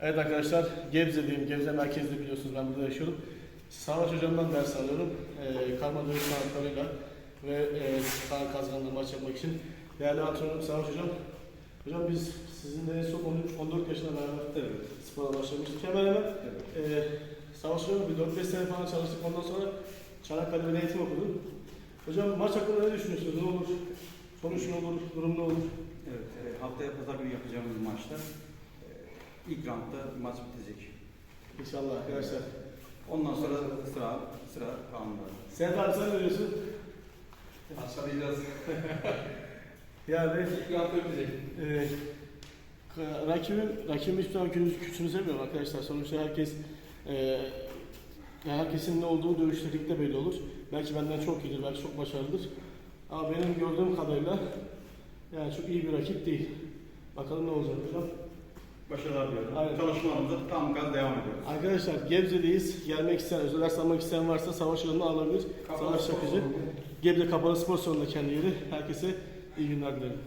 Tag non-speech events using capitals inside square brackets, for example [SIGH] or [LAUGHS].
Evet arkadaşlar Gebze'deyim. Gebze merkezde biliyorsunuz ben burada yaşıyorum. Savaş hocamdan ders alıyorum. Ee, karma dövüş sanatlarıyla ve e, kan kazandığı maç yapmak için. Değerli antrenörüm Savaş hocam. Hocam biz sizinle en son 13, 14 yaşında beraber Evet. spora başlamıştık. Hemen hemen evet. e, Savaş hocam bir 4-5 sene falan çalıştık. Ondan sonra Çanakkale Eğitim okudum. Hocam maç hakkında ne düşünüyorsunuz? Ne olur? Sonuç ne olur? Durum ne olur? evet. E, haftaya pazar günü yapacağımız maçta e, ilk roundda maç bitecek. İnşallah arkadaşlar. Ondan sonra sıra sıra Kaan'da. Sedat abi sen ne diyorsun? Aşağılayacağız. [LAUGHS] Yani İlk round öpecek. Ee, ka- rakibim, rakibim hiçbir zaman küçümse- küçümsemiyorum arkadaşlar. Sonuçta herkes e, herkesin ne olduğu dövüşte ligde belli olur. Belki benden çok iyidir, belki çok başarılıdır. Ama benim gördüğüm kadarıyla yani çok iyi bir rakip değil. Bakalım ne olacak hocam. Başarılar diliyorum. Aynen. Çalışmalarımıza tam gaz devam ediyoruz. Arkadaşlar Gebze'deyiz. Gelmek isteyen, özel ders almak isteyen varsa Savaş Alanı'nı alabilir. Kapalı Savaş Çakıcı. Gebze Kapalı Spor Salonu'nda kendi yeri. Herkese iyi günler dilerim.